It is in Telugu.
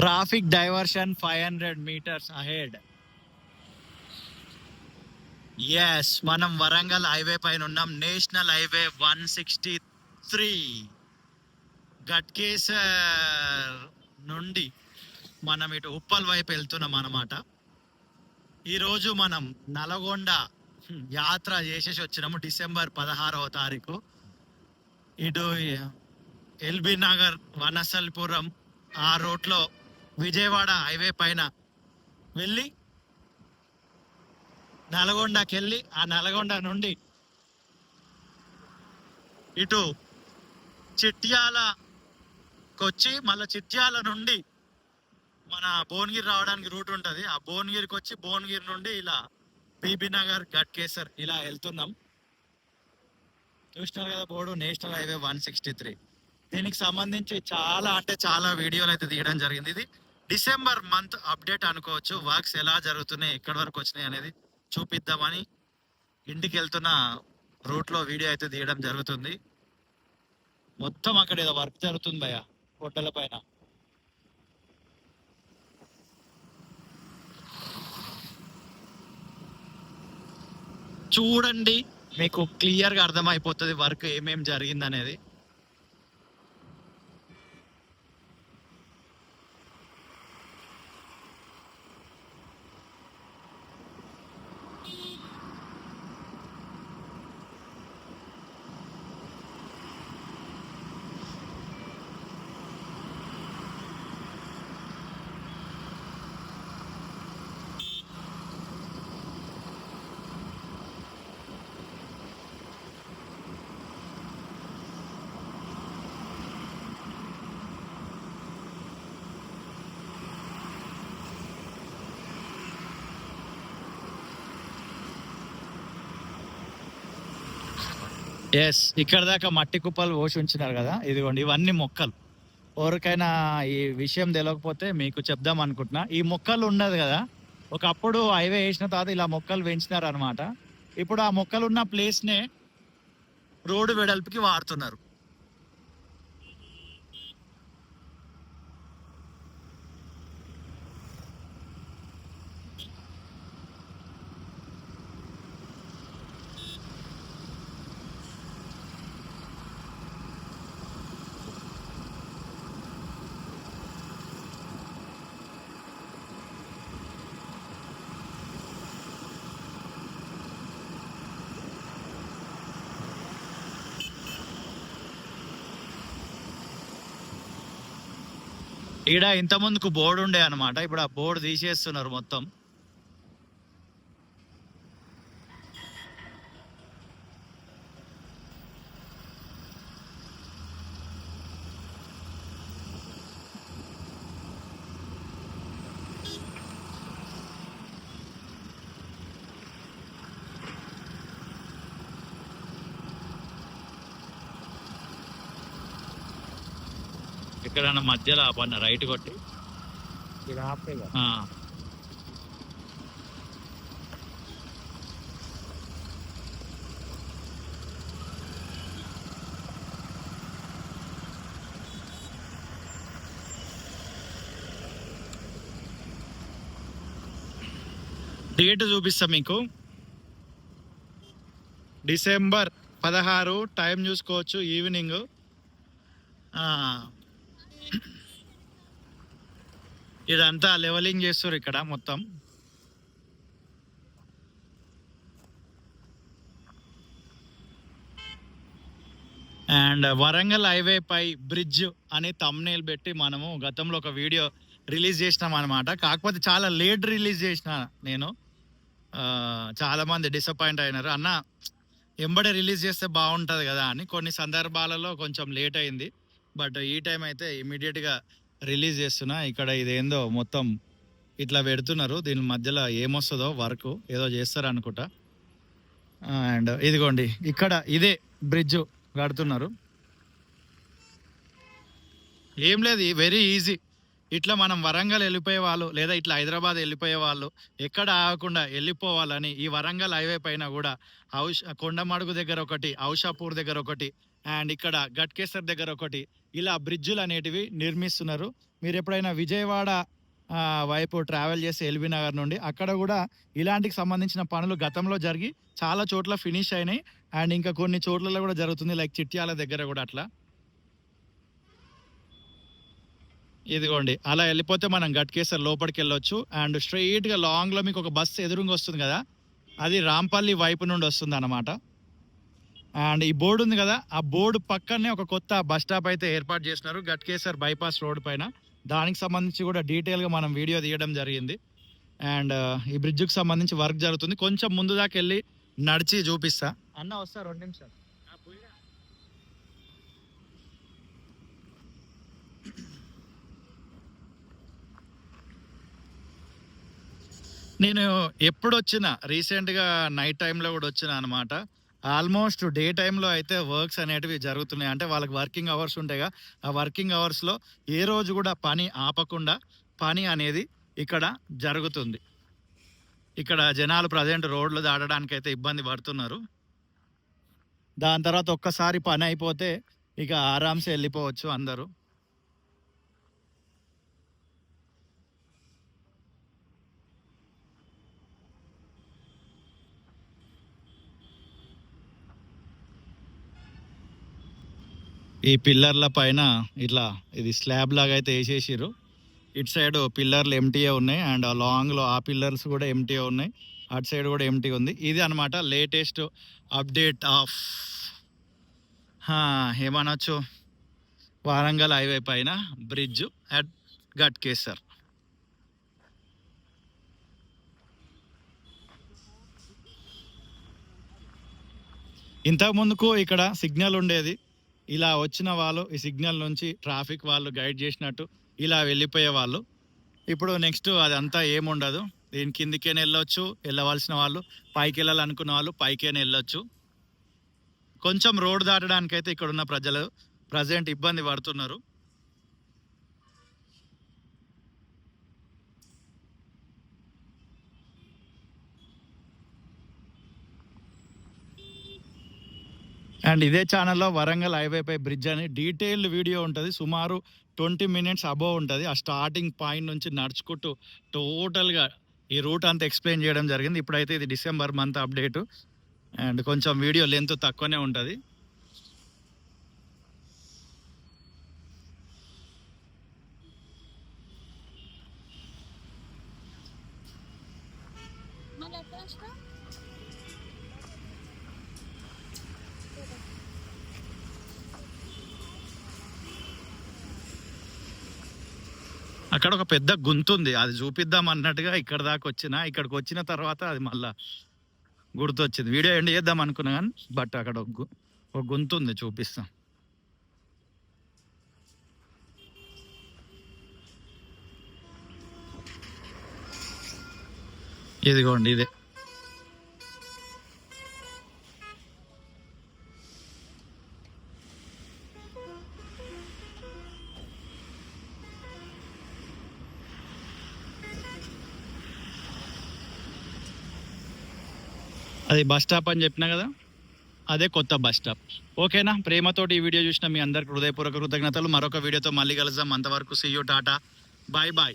Traffic diversion five hundred metres ahead yes మనం వరంగల్ హైవే పైన ఉన్నాం. National highway one sixty three. Ghatkesar నుండి మనం ఇటు ఉప్పల్ వైపు వెళ్తున్నాం అన్నమాట. ఈరోజు మనం నల్గొండ యాత్ర చేసేసి వచ్చినాము డిసెంబర్ పదహారవ తారీఖు. ఇటు ఎల్బీ నగర్ వనసల్పురం ఆ రోడ్లో విజయవాడ హైవే పైన వెళ్ళి నల్గొండకి వెళ్ళి ఆ నల్గొండ నుండి ఇటు చిట్యాలకు వచ్చి మళ్ళీ చిట్యాల నుండి మన భువనగిరి రావడానికి రూట్ ఉంటుంది. ఆ భువనగిరికి వచ్చి భువనగిరి నుండి ఇలా బీబీ నగర్ గట్కేసర్ ఇలా వెళ్తున్నాం. చూసినారు కదా board? National highway one sixty three. దీనికి సంబంధించి చాలా అంటే చాలా వీడియోలు అయితే తీయడం జరిగింది. ఇది డిసెంబర్ మంత్ అప్డేట్ అనుకోవచ్చు. వర్క్స్ ఎలా జరుగుతున్నాయి ఎక్కడి వరకు వచ్చినాయి అనేది చూపిద్దామని ఇంటికి వెళ్తున్న రూట్లో వీడియో అయితే తీయడం జరుగుతుంది. మొత్తం అక్కడ ఏదో వర్క్ జరుగుతుంది భయ గొడ్డల పైన. చూడండి మీకు క్లియర్గా అర్థమైపోతుంది వర్క్ ఏమేం జరిగింది అనేది ఎస్ ఇక్కడ దాకా మట్టి కుప్పలు పోసి ఉంచినారు కదా ఇదిగోండి ఇవన్నీ మొక్కలు. ఎవరికైనా ఈ విషయం తెలియకపోతే మీకు చెప్దాం అనుకుంటున్నా. ఈ మొక్కలు ఉండదు కదా ఒకప్పుడు హైవే వేసిన తర్వాత ఇలా మొక్కలు పెంచినారు అనమాట ఇప్పుడు ఆ మొక్కలు ఉన్న ప్లేస్నే రోడ్డు వెడల్పుకి వాడుతున్నారు. ఈడ ఇంత ముందుకు బోర్డు ఉండే అనమాట ఇప్పుడు ఆ బోర్డు తీసేస్తున్నారు మొత్తం. ఎక్కడన్నా మధ్యలో ఆపన్న రైట్ కొట్టి. డేట్ చూపిస్తా మీకు. డిసెంబర్ పదహారు టైం చూసుకోవచ్చు ఈవినింగ్ ఇదంతా లెవెలింగ్ చేస్తారు ఇక్కడ మొత్తం. అండ్ వరంగల్ హైవే పై బ్రిడ్జ్ అని తమ్నేల్ పెట్టి మనము గతంలో ఒక వీడియో రిలీజ్ చేసినాం అనమాట కాకపోతే చాలా లేట్ రిలీజ్ చేసిన నేను. చాలామంది డిసప్పాయింట్ అయినారు. అన్న ఎంబడే రిలీజ్ చేస్తే బాగుంటుంది కదా అని కొన్ని సందర్భాలలో కొంచెం లేట్ అయింది. బట్ ఈ టైం అయితే ఇమీడియట్గా రిలీజ్ చేస్తున్నా. ఇక్కడ ఇదేందో మొత్తం ఇట్లా పెడుతున్నారు. దీని మధ్యలో ఏమొస్తుందో వర్క్ ఏదో చేస్తారు అనుకుంటా. అండ్ ఇదిగోండి ఇక్కడ ఇదే బ్రిడ్జ్ కడుతున్నారు. ఏం లేదు వెరీ ఈజీ. ఇట్లా మనం వరంగల్ వెళ్ళిపోయే వాళ్ళు లేదా ఇట్లా హైదరాబాద్ వెళ్ళిపోయే వాళ్ళు ఎక్కడ ఆగకుండా వెళ్ళిపోవాలని ఈ వరంగల్ హైవే పైన కూడా ఔష కొండమడుగు దగ్గర ఒకటి ఔషాపూర్ దగ్గర ఒకటి అండ్ ఇక్కడ గట్కేసర్ దగ్గర ఒకటి. ఇలా బ్రిడ్జులు అనేటివి నిర్మిస్తున్నారు. మీరు ఎప్పుడైనా విజయవాడ వైపు ట్రావెల్ చేసి ఎల్బీ నగర్ నుండి అక్కడ కూడా ఇలాంటికి సంబంధించిన పనులు గతంలో జరిగి చాలా చోట్ల ఫినిష్ అయినాయి. అండ్ ఇంకా కొన్ని చోట్లలో కూడా జరుగుతుంది లైక్ చిట్యాల దగ్గర కూడా అట్లా. ఇదిగోండి అలా వెళ్ళిపోతే మనం గట్కేసర్ లోపలికి వెళ్ళొచ్చు. అండ్ స్ట్రైట్గా లాంగ్లో మీకు ఒక బస్సు ఎదురుగా వస్తుంది కదా? అది రాంపల్లి వైపు నుండి వస్తుంది అన్నమాట అండ్ ఈ బోర్డు ఉంది కదా ఆ బోర్డు పక్కనే ఒక కొత్త బస్ స్టాప్ అయితే ఏర్పాటు చేసినారు గట్కేసర్ బైపాస్ రోడ్ పైన. దానికి సంబంధించి కూడా డీటెయిల్గా మనం వీడియో తీయడం జరిగింది. అండ్ ఈ బ్రిడ్జ్కి సంబంధించి వర్క్ జరుగుతుంది. కొంచెం ముందు దాకా వెళ్ళి నడిచి చూపిస్తా. అన్న వస్తా రెండు నిమిషాలు. నేను ఎప్పుడు వచ్చినా రీసెంట్గా నైట్ టైంలో కూడా వచ్చిన అనమాట ఆల్మోస్ట్ డే టైంలో అయితే వర్క్స్ అనేటివి జరుగుతున్నాయి. అంటే వాళ్ళకి వర్కింగ్ అవర్స్ ఉంటాయిగా ఆ వర్కింగ్ అవర్స్లో ఏ రోజు కూడా పని ఆపకుండా పని అనేది ఇక్కడ జరుగుతుంది. ఇక్కడ జనాలు ప్రజెంట్ రోడ్లు దాటడానికి అయితే ఇబ్బంది పడుతున్నారు. దాని తర్వాత ఒక్కసారి పని అయిపోతే ఇక ఆరామ్సే వెళ్ళిపోవచ్చు అందరూ. ఈ పిల్లర్ల పైన ఇట్లా ఇది స్లాబ్ లాగా అయితే వేసేసారు ఇటు సైడ్ పిల్లర్లు ఎంటీఏ ఉన్నాయి అండ్ ఆ లాంగ్లో ఆ పిల్లర్స్ కూడా ఎంటీఏ ఉన్నాయి. అటు సైడ్ కూడా ఎంటీ ఉంది. ఇది అనమాట లేటెస్ట్ అప్డేట్ ఆఫ్ ఏమనొచ్చు? వారంగల్ హైవే పైన బ్రిడ్జ్ అట్ గట్కేసర్ ఇంతకు ముందుకు ఇక్కడ సిగ్నల్ ఉండేది. ఇలా వచ్చిన వాళ్ళు ఈ సిగ్నల్ నుంచి ట్రాఫిక్ వాళ్ళు గైడ్ చేసినట్టు ఇలా వెళ్ళిపోయే వాళ్ళు. ఇప్పుడు నెక్స్ట్ అదంతా ఏముండదు. దీని కిందికేనే వెళ్ళొచ్చు వెళ్ళవలసిన వాళ్ళు పైకి వెళ్ళాలనుకున్న వాళ్ళు పైకేనే వెళ్ళొచ్చు కొంచెం రోడ్ దాటడానికైతే ఇక్కడ ఉన్న ప్రజలు ప్రజెంట్ ఇబ్బంది పడుతున్నారు. అండ్ ఇదే ఛానల్లో వరంగల్ హైవేపై బ్రిడ్జ్ అని డీటెయిల్డ్ వీడియో ఉంటుంది. సుమారు ట్వంటీ మినిట్స్ అబోవ్ ఉంటుంది. ఆ స్టార్టింగ్ పాయింట్ నుంచి నడుచుకుంటూ టోటల్గా ఈ రూట్ అంతా ఎక్స్ప్లెయిన్ చేయడం జరిగింది. ఇప్పుడైతే ఇది డిసెంబర్ మంత్ అప్డేట్. అండ్ కొంచెం వీడియో లెంత్ తక్కువనే ఉంటుంది. మళ్ళీ అక్కడ ఒక పెద్ద గుంత ఉంది అది చూపిద్దాం అన్నట్టుగా ఇక్కడ దాకా వచ్చిన ఇక్కడికి వచ్చిన తర్వాత అది మళ్ళా గుర్తొచ్చింది. వీడియో ఎండ్ చేద్దాం అనుకున్నా కానీ బట్ అక్కడ ఒక గుంతుంది ఒక చూపిస్తాం. ఇదిగోండి ఇదే. అది బస్ స్టాప్ అని చెప్పినా కదా? అదే కొత్త బస్ స్టాప్. ఓకేనా? ప్రేమతోటి ఈ వీడియో చూసిన మీ అందరికి హృదయపూర్వక కృతజ్ఞతలు. మరొక వీడియోతో మళ్ళీ కలుద్దాం. అంతవరకు సీయూ టాటా బాయ్ బాయ్